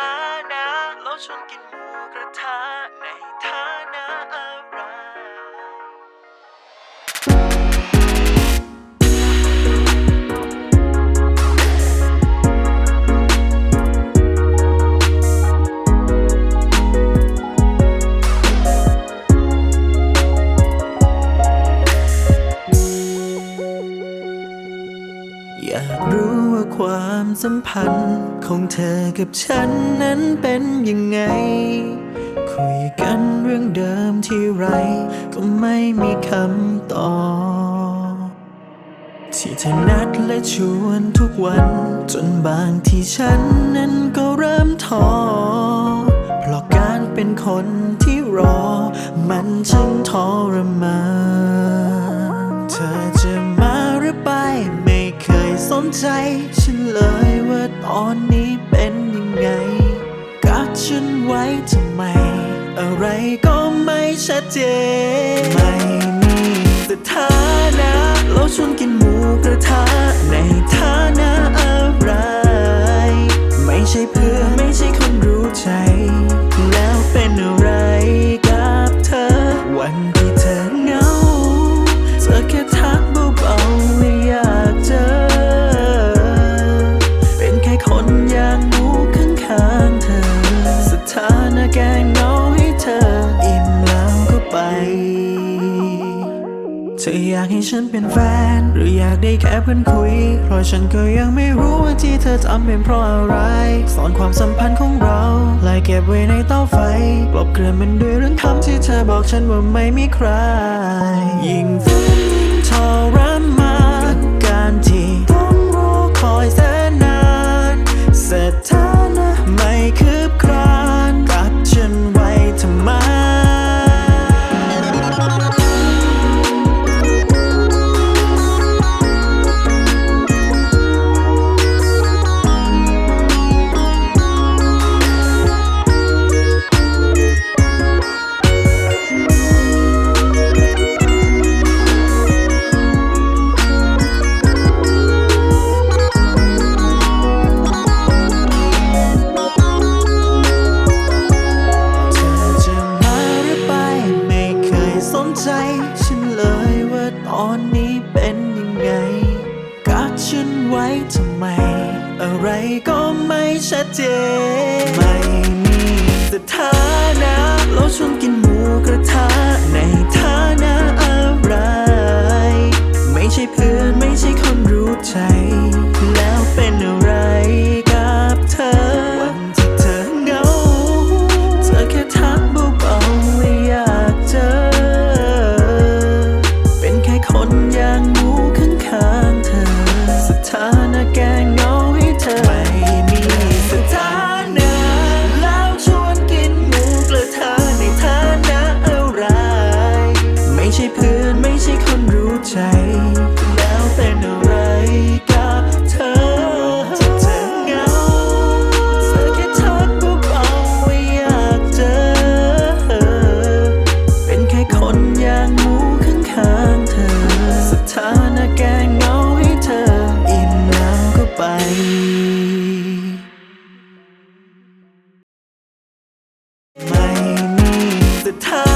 านะเราชวนกินหมูกระทะใน สัมพันธ์ ของเธอกับฉันนั้นเป็นยังไง คุยกันเรื่องเดิมที่ไร ก็ไม่มีคำตอบที่เธอนัดและชวนทุกวัน จนบางที่ฉันนั้นก็เริ่มท้อเพราะการเป็นคนที่รอ มันช่างทรมานเธอจะมาหรือไป ไม่เคยสนใจฉันเลย ตอนนี้เป็นยังไง กัดฉันไว้ทำไม อะไรก็ไม่ชัดเจน ไม่มีสถานะเราชวนกินหมูกระทะ ธออยากให้ฉันเป็นแฟน หรืออยากได้แค่เพื่อนคุย เพราะฉันก็ยังไม่รู้ว่าที่เธอทำเป็นเพราะอะไร สอนความสัมพันธ์ของเราไล่เก็บไว้ในเตาไฟกลบเกลื่อนมันด้วยเรื่องคำที่เธอบอกฉันว่าไม่มีใคร ใจฉันเลยว่าตอนนี้เป็นยังไงกัดฉันไว้ทำไม อะไรก็ไม่ชัดเจน ไม่มีสถานะเราชวนกินหมู ไม่ใช่คนรู้ใจ แล้วเป็นอะไรกับเธอที่เธอเหงาเธอแค่ทักเบาๆว่าอยากเจอ เป็นแค่คนอย่างหมูข้างๆเธอ สถานะแกงเหงาให้เธอ อิ่มแล้วก็ไปไม่มีสถาน